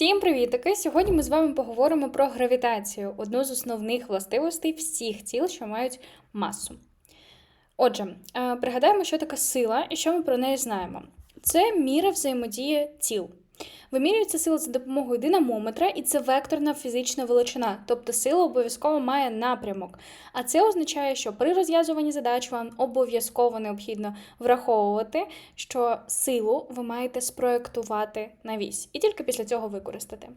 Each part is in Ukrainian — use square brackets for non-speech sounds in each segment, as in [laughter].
Всім привітики! Сьогодні ми з вами поговоримо про гравітацію, одну з основних властивостей всіх тіл, що мають масу. Отже, е, пригадаємо, що таке сила і що ми про неї знаємо. Це міра взаємодії тіл. Вимірюється сила за допомогою динамометра, і це векторна фізична величина, тобто сила обов'язково має напрямок. А це означає, що при розв'язуванні задач вам обов'язково необхідно враховувати, що силу ви маєте спроектувати на вісь, і тільки після цього використати.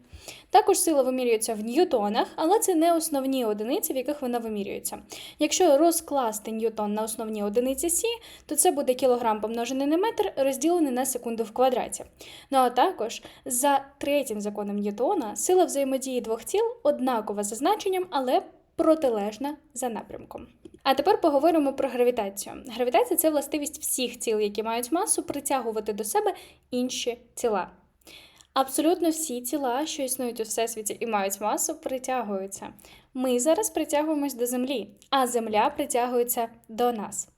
Також сила вимірюється в ньютонах, але це не основні одиниці, в яких вона вимірюється. Якщо розкласти ньютон на основні одиниці Сі, то це буде кілограм помножений на метр, розділений на секунду в квадраті. Ну а також за третім законом Ньютона сила взаємодії двох тіл однакова за значенням, але протилежна за напрямком. А тепер поговоримо про гравітацію. Гравітація це властивість всіх тіл, які мають масу, притягувати до себе інші тіла. Абсолютно всі тіла, що існують у всесвіті і мають масу, притягуються. Ми зараз притягуємось до Землі, а Земля притягується до нас.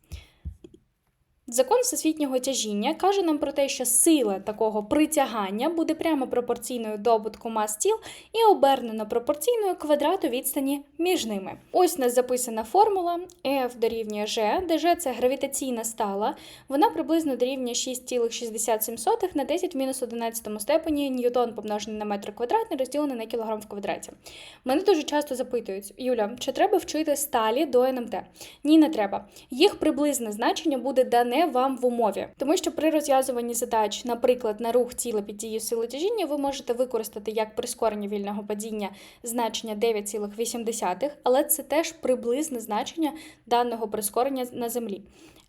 Закон всесвітнього тяжіння каже нам про те, що сила такого притягання буде прямо пропорційною добутку мас тіл і обернено пропорційною квадрату відстані між ними. Ось у нас записана формула F дорівнює G, де G – це гравітаційна стала. Вона приблизно дорівнює 6,67 на 10 в мінус 11 степені ньютон помножений на метр квадратний, розділений на кілограм в квадраті. Мене дуже часто запитують: Юля, чи треба вчити сталі до НМТ? Ні, не треба. Їх приблизне значення буде дане не вам в умові, тому що при розв'язуванні задач, наприклад, на рух тіла під дією сили тяжіння, ви можете використати як прискорення вільного падіння значення 9,8, але це теж приблизне значення даного прискорення на землі.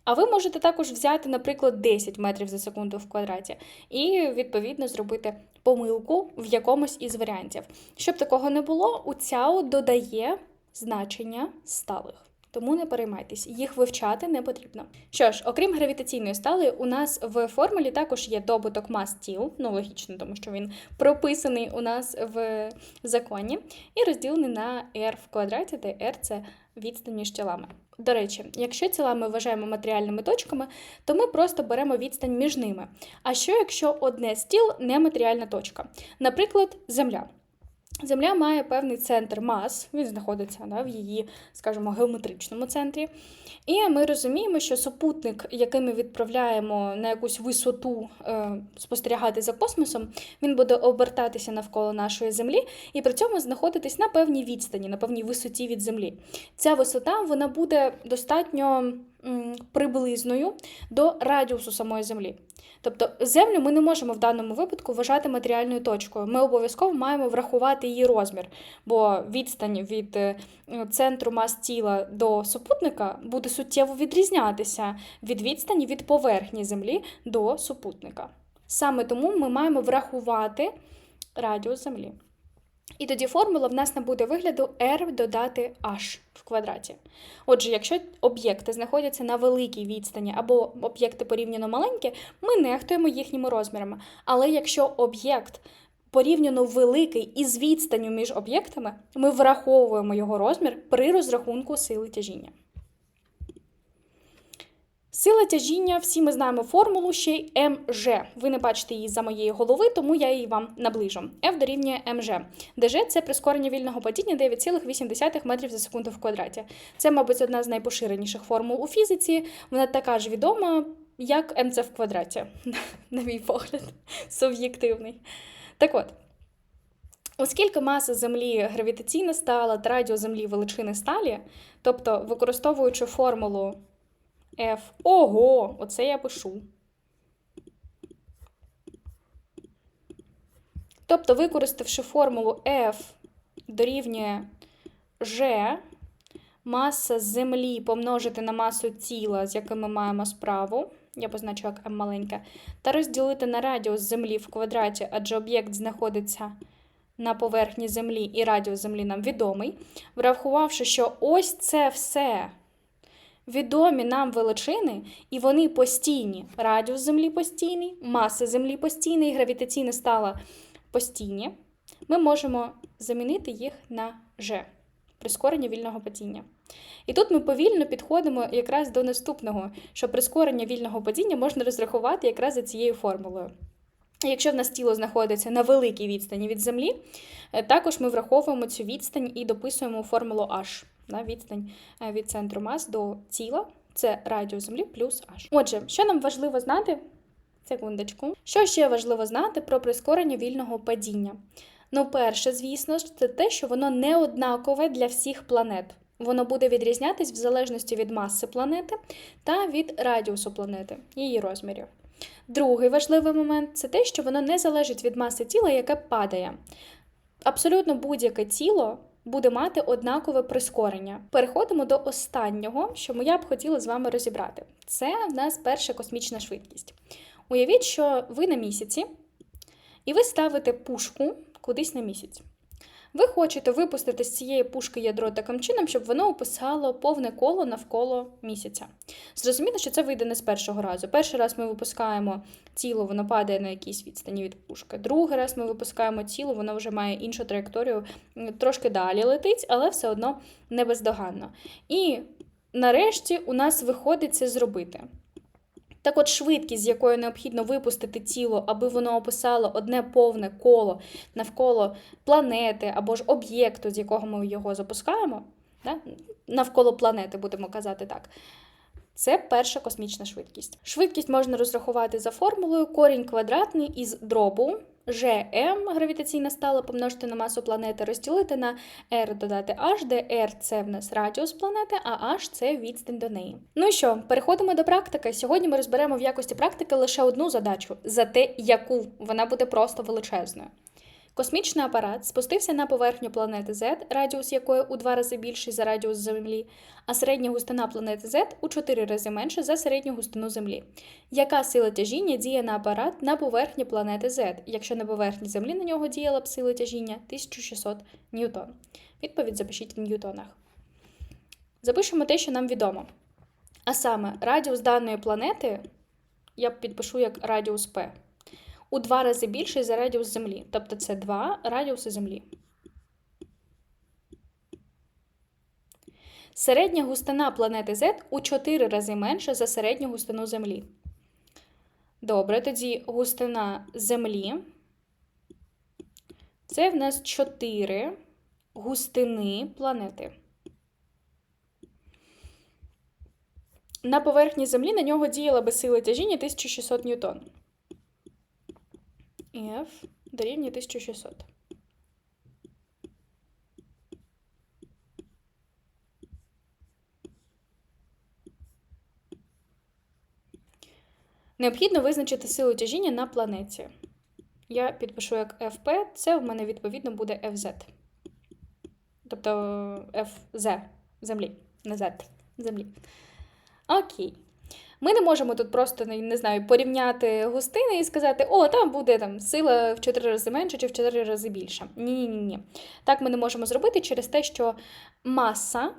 А ви можете також взяти, наприклад, 10 метрів за секунду в квадраті, і відповідно зробити помилку в якомусь із варіантів. Щоб такого не було, у ЦЯО додає значення сталих. Тому не переймайтесь, їх вивчати не потрібно. Що ж, окрім гравітаційної стали, у нас в формулі також є добуток мас тіл, ну логічно, тому що він прописаний у нас в законі, і розділений на r в квадраті, де r – це відстань між тілами. До речі, якщо тіла ми вважаємо матеріальними точками, то ми просто беремо відстань між ними. А що якщо одне з тіл не матеріальна точка? Наприклад, Земля. Земля має певний центр мас, він знаходиться да, в її, скажімо, геометричному центрі. І ми розуміємо, що супутник, який ми відправляємо на якусь висоту е, спостерігати за космосом, він буде обертатися навколо нашої землі і при цьому знаходитись на певній відстані, на певній висоті від землі. Ця висота вона буде достатньо приблизною до радіусу самої землі. Тобто землю ми не можемо в даному випадку вважати матеріальною точкою. Ми обов'язково маємо врахувати її розмір, бо відстань від е, центру мас тіла до супутника буде суттєво відрізнятися від відстані від поверхні Землі до супутника. Саме тому ми маємо врахувати радіус Землі. І тоді формула в нас набуде вигляду r додати h в квадраті. Отже, якщо об'єкти знаходяться на великій відстані або об'єкти порівняно маленькі, ми нехтуємо їхніми розмірами. Але якщо об'єкт порівняно великий із відстанню між об'єктами, ми враховуємо його розмір при розрахунку сили тяжіння. Сила тяжіння, всі ми знаємо формулу ще й МЖ. Ви не бачите її за моєї голови, тому я її вам наближу. F дорівнює МЖ, G – це прискорення вільного падіння 9,8 метрів за секунду в квадраті. Це, мабуть, одна з найпоширеніших формул у фізиці. Вона така ж відома, як МЦ в квадраті, [laughs] на мій погляд, суб'єктивний. Так от. Оскільки маса Землі гравітаційна стала та радіо Землі величини сталі, тобто використовуючи формулу F. Ого, оце я пишу. Тобто, використавши формулу F дорівнює G, маса Землі помножити на масу тіла, з яким ми маємо справу, я позначу як m маленьке, та розділити на радіус Землі в квадраті, адже об'єкт знаходиться на поверхні Землі і радіус Землі нам відомий, врахувавши, що ось це все відомі нам величини, і вони постійні. Радіус Землі постійний, маса Землі постійна і гравітаційна стала постійні, ми можемо замінити їх на G прискорення вільного падіння. І тут ми повільно підходимо якраз до наступного, що прискорення вільного падіння можна розрахувати якраз за цією формулою. Якщо в нас тіло знаходиться на великій відстані від Землі, е, також ми враховуємо цю відстань і дописуємо формулу H. Да, відстань е, від центру мас до тіла це радіус Землі плюс H. Отже, що нам важливо знати? Секундочку. Що ще важливо знати про прискорення вільного падіння? Ну, перше, звісно ж, це те, що воно не однакове для всіх планет. Воно буде відрізнятись в залежності від маси планети та від радіусу планети, її розмірів. Другий важливий момент це те, що воно не залежить від маси тіла, яке падає. Абсолютно будь-яке тіло буде мати однакове прискорення. Переходимо до останнього, що я б хотіла з вами розібрати. Це в нас перша космічна швидкість. Уявіть, що ви на місяці, і ви ставите пушку кудись на місяць. Ви хочете випустити з цієї пушки ядро таким чином, щоб воно описало повне коло навколо місяця. Зрозуміло, що це вийде не з першого разу. Перший раз ми випускаємо тіло, воно падає на якійсь відстані від пушки. Другий раз ми випускаємо тіло, воно вже має іншу траєкторію, трошки далі летить, але все одно не бездоганно. І нарешті у нас виходить це зробити. Так от швидкість, з якою необхідно випустити тіло, аби воно описало одне повне коло навколо планети або ж об'єкту, з якого ми його запускаємо, навколо планети, будемо казати так. Це перша космічна швидкість. Швидкість можна розрахувати за формулою корінь квадратний із дробу Gm гравітаційна стала помножити на масу планети, розділити на R додати H, де R це в нас радіус планети, а H це відстань до неї. Ну і що, переходимо до практики. Сьогодні ми розберемо в якості практики лише одну задачу, за те, яку вона буде просто величезною. Космічний апарат спустився на поверхню планети Z, радіус якої у два рази більший за радіус Землі, а середня густина планети Z у чотири рази менше за середню густину Землі. Яка сила тяжіння діє на апарат на поверхні планети Z, якщо на поверхні Землі на нього діяла б сила тяжіння 1600 ньютон? Відповідь запишіть в ньютонах. Запишемо те, що нам відомо. А саме, радіус даної планети я підпишу як радіус P у два рази більший за радіус Землі. Тобто це два радіуси Землі. Середня густина планети Z у 4 рази менша за середню густину Землі. Добре, тоді густина Землі. Це в нас 4 густини планети. На поверхні Землі на нього діяла би сила тяжіння 1600 ньютон. F дорівнює 1600. Необхідно визначити силу тяжіння на планеті. Я підпишу як FP, це в мене відповідно буде FZ. Тобто FZ Землі, не Z Землі. Окей. Ми не можемо тут просто не знаю, порівняти густини і сказати, о, там буде там сила в 4 рази менше чи в 4 рази більша. Ні-ні. ні Так ми не можемо зробити через те, що маса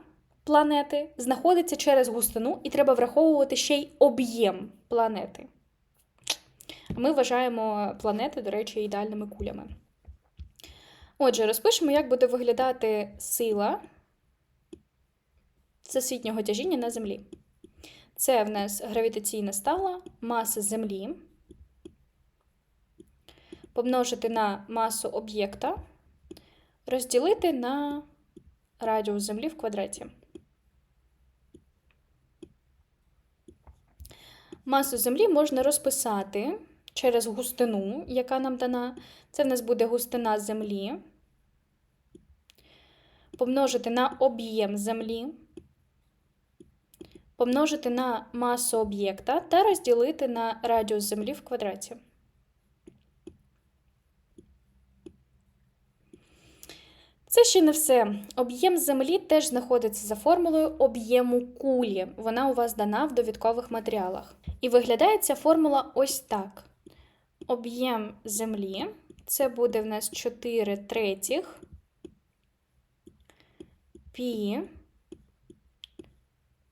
планети знаходиться через густину, і треба враховувати ще й об'єм планети. Ми вважаємо планети, до речі, ідеальними кулями. Отже, розпишемо, як буде виглядати сила всесвітнього тяжіння на Землі. Це в нас гравітаційна стала, маса Землі. Помножити на масу об'єкта, розділити на радіус Землі в квадраті. Масу Землі можна розписати через густину, яка нам дана. Це в нас буде густина Землі. Помножити на об'єм Землі помножити на масу об'єкта та розділити на радіус Землі в квадраті. Це ще не все. Об'єм Землі теж знаходиться за формулою об'єму кулі. Вона у вас дана в довідкових матеріалах. І виглядає ця формула ось так. Об'єм Землі це буде в нас 4 третіх пі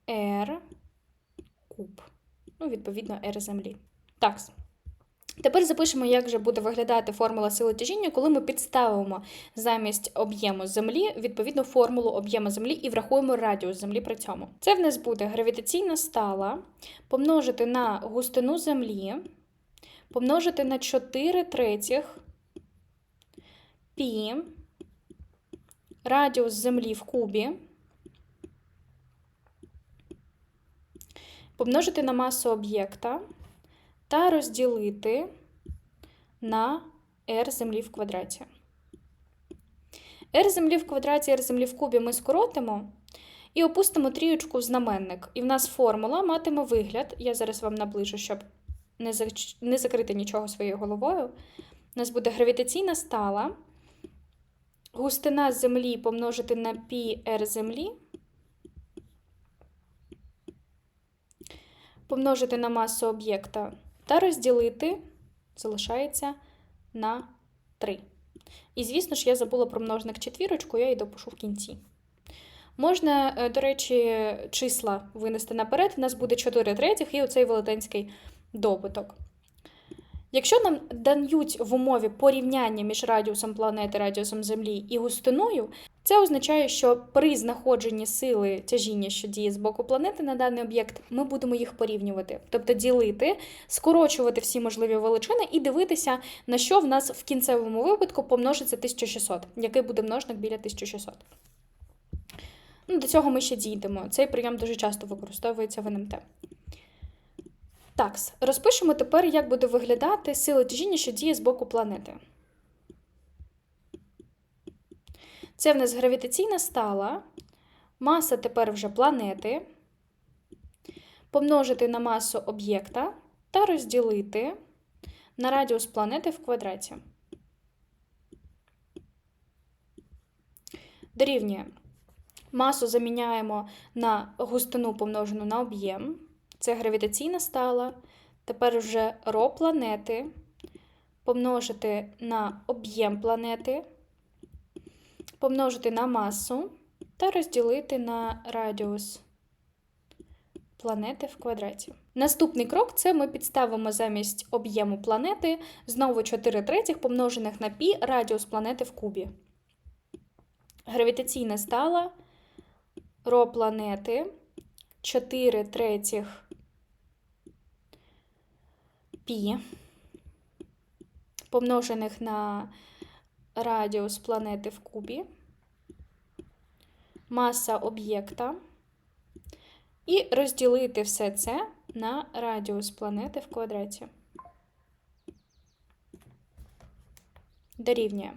R куб. Ну, відповідно, R землі. Так. Тепер запишемо, як же буде виглядати формула сили тяжіння, коли ми підставимо замість об'єму Землі відповідну формулу об'єму Землі і врахуємо радіус Землі при цьому. Це в нас буде гравітаційна стала помножити на густину Землі, помножити на 4 третіх пі радіус Землі в кубі, помножити на масу об'єкта та розділити на r землі в квадраті. r землі в квадраті, r землі в кубі ми скоротимо і опустимо трієчку в знаменник. І в нас формула матиме вигляд. Я зараз вам наближу, щоб не, не закрити нічого своєю головою. У нас буде гравітаційна стала. Густина землі помножити на πr землі. Помножити на масу об'єкта та розділити, залишається на 3. І, звісно ж, я забула про множник четвірочку, я її допишу в кінці. Можна, е, до речі, числа винести наперед, у нас буде 4 третіх і оцей велетенський добуток. Якщо нам дають в умові порівняння між радіусом планети, радіусом Землі і густиною, це означає, що при знаходженні сили тяжіння, що діє з боку планети на даний об'єкт, ми будемо їх порівнювати, тобто ділити, скорочувати всі можливі величини і дивитися, на що в нас в кінцевому випадку помножиться 1600, який буде множник біля 1600. Ну, До цього ми ще дійдемо. Цей прийом дуже часто використовується в НМТ. Так, розпишемо тепер, як буде виглядати сила тяжіння, що діє з боку планети. Це в нас гравітаційна стала, маса тепер вже планети, помножити на масу об'єкта та розділити на радіус планети в квадраті. Дорівнює. Масу заміняємо на густину помножену на об'єм. Це гравітаційна стала. Тепер вже ро планети помножити на об'єм планети, помножити на масу та розділити на радіус планети в квадраті. Наступний крок це ми підставимо замість об'єму планети знову 4 третіх помножених на пі радіус планети в кубі. Гравітаційна стала ро планети 4 третіх пі, помножених на радіус планети в кубі, маса об'єкта, і розділити все це на радіус планети в квадраті. Дорівнює.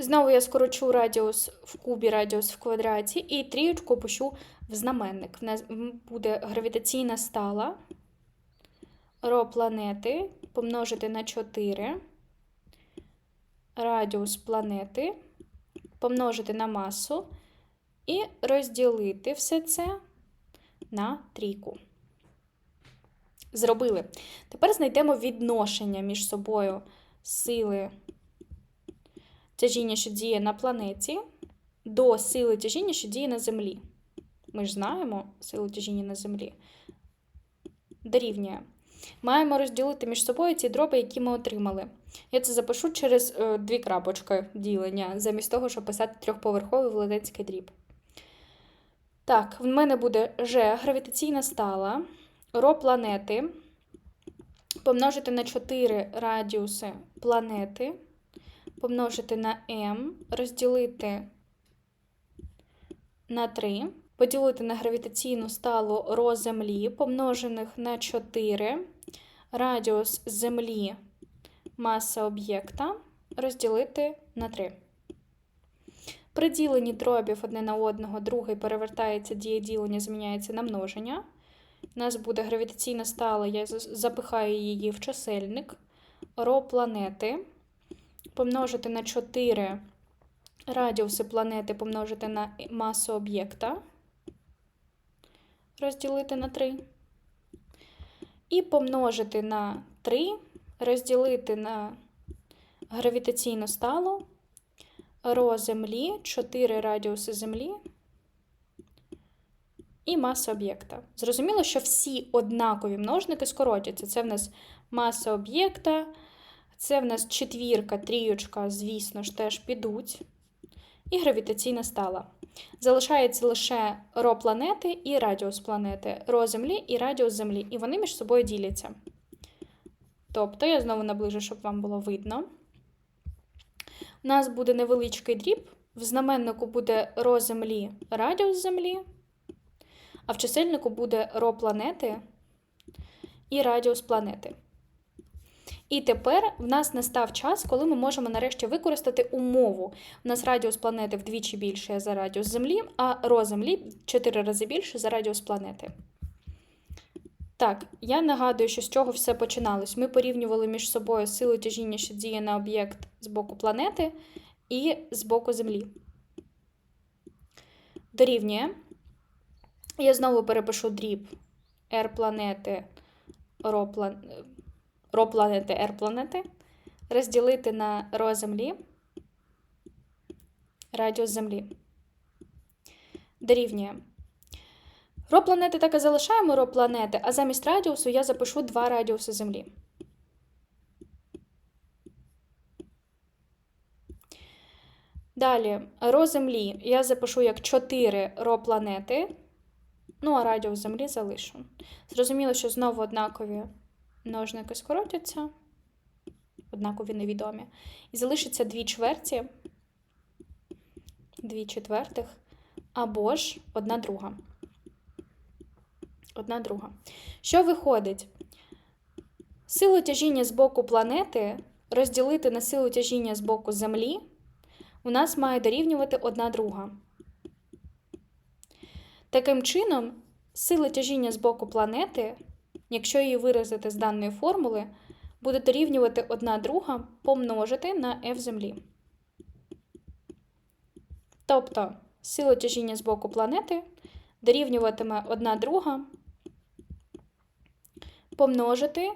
Знову я скорочу радіус в кубі, радіус в квадраті, і трієчку пущу в знаменник. В нас буде гравітаційна стала ро планети помножити на 4, радіус планети, помножити на масу і розділити все це на трійку. Зробили. Тепер знайдемо відношення між собою сили тяжіння, що діє на планеті, до сили тяжіння, що діє на Землі. Ми ж знаємо силу тяжіння на Землі. Дорівнює. Маємо розділити між собою ті дроби, які ми отримали. Я це запишу через е, дві крапочки ділення, замість того, щоб писати трьохповерховий велетенський дріб. Так, в мене буде G гравітаційна стала, ро планети. Помножити на 4 радіуси планети помножити на m, розділити на 3, поділити на гравітаційну сталу ро Землі, помножених на 4, радіус Землі, маса об'єкта, розділити на 3. При діленні дробів одне на одного, другий перевертається дія ділення, зміняється на множення. У нас буде гравітаційна стала, я запихаю її в чисельник, ро планети помножити на 4 радіуси планети помножити на масу об'єкта, розділити на 3. І помножити на 3, розділити на гравітаційну сталу, ро Землі, 4 радіуси Землі і маса об'єкта. Зрозуміло, що всі однакові множники скоротяться. Це в нас маса об'єкта. Це в нас четвірка, трійочка, звісно ж, теж підуть. і гравітаційна стала. Залишається лише ро планети і радіус планети, ро Землі і радіус Землі, і вони між собою діляться. Тобто, я знову наближу, щоб вам було видно. У нас буде невеличкий дріб, в знаменнику буде ро Землі, радіус Землі, а в чисельнику буде ро планети і радіус планети. І тепер в нас настав час, коли ми можемо нарешті використати умову. У нас радіус планети вдвічі більше за радіус Землі, а ро Землі в 4 рази більше за радіус планети. Так, я нагадую, що з чого все починалось. Ми порівнювали між собою силу тяжіння, що діє на об'єкт з боку планети і з боку Землі. Дорівнює. Я знову перепишу дріб R планети, ро, план... ро планети, R планети, розділити на ро Землі, радіус Землі. Дорівнює. Ро планети так і залишаємо ро планети, а замість радіусу я запишу два радіуси Землі. Далі, ро Землі я запишу як 4 ро планети, ну а радіус Землі залишу. Зрозуміло, що знову однакові множники скоротяться, однакові невідомі. І залишиться дві чверті, дві четвертих, або ж одна друга. Одна друга. Що виходить? Силу тяжіння з боку планети розділити на силу тяжіння з боку Землі у нас має дорівнювати одна друга. Таким чином, сила тяжіння з боку планети, якщо її виразити з даної формули, буде дорівнювати одна друга помножити на F Землі. Тобто сила тяжіння з боку планети дорівнюватиме одна друга помножити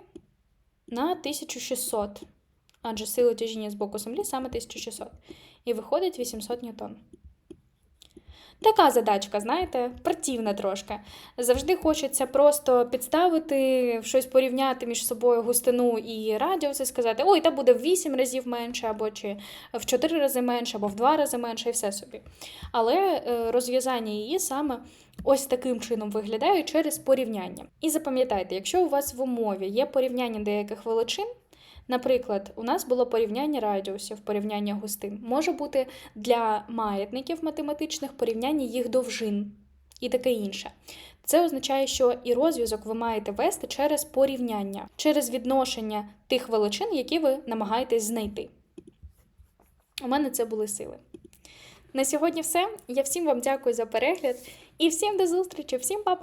на 1600, адже сила тяжіння з боку Землі саме 1600. І виходить 800 ньютон. Така задачка, знаєте, противна трошки. Завжди хочеться просто підставити, щось порівняти між собою густину і радіус і сказати, ой, та буде в 8 разів менше, або чи в 4 рази менше, або в 2 рази менше, і все собі. Але е, розв'язання її саме ось таким чином виглядає через порівняння. І запам'ятайте, якщо у вас в умові є порівняння деяких величин, Наприклад, у нас було порівняння радіусів, порівняння густин. Може бути для маятників математичних порівняння їх довжин і таке інше. Це означає, що і розв'язок ви маєте вести через порівняння, через відношення тих величин, які ви намагаєтесь знайти. У мене це були сили. На сьогодні все. Я всім вам дякую за перегляд і всім до зустрічі, всім па-па!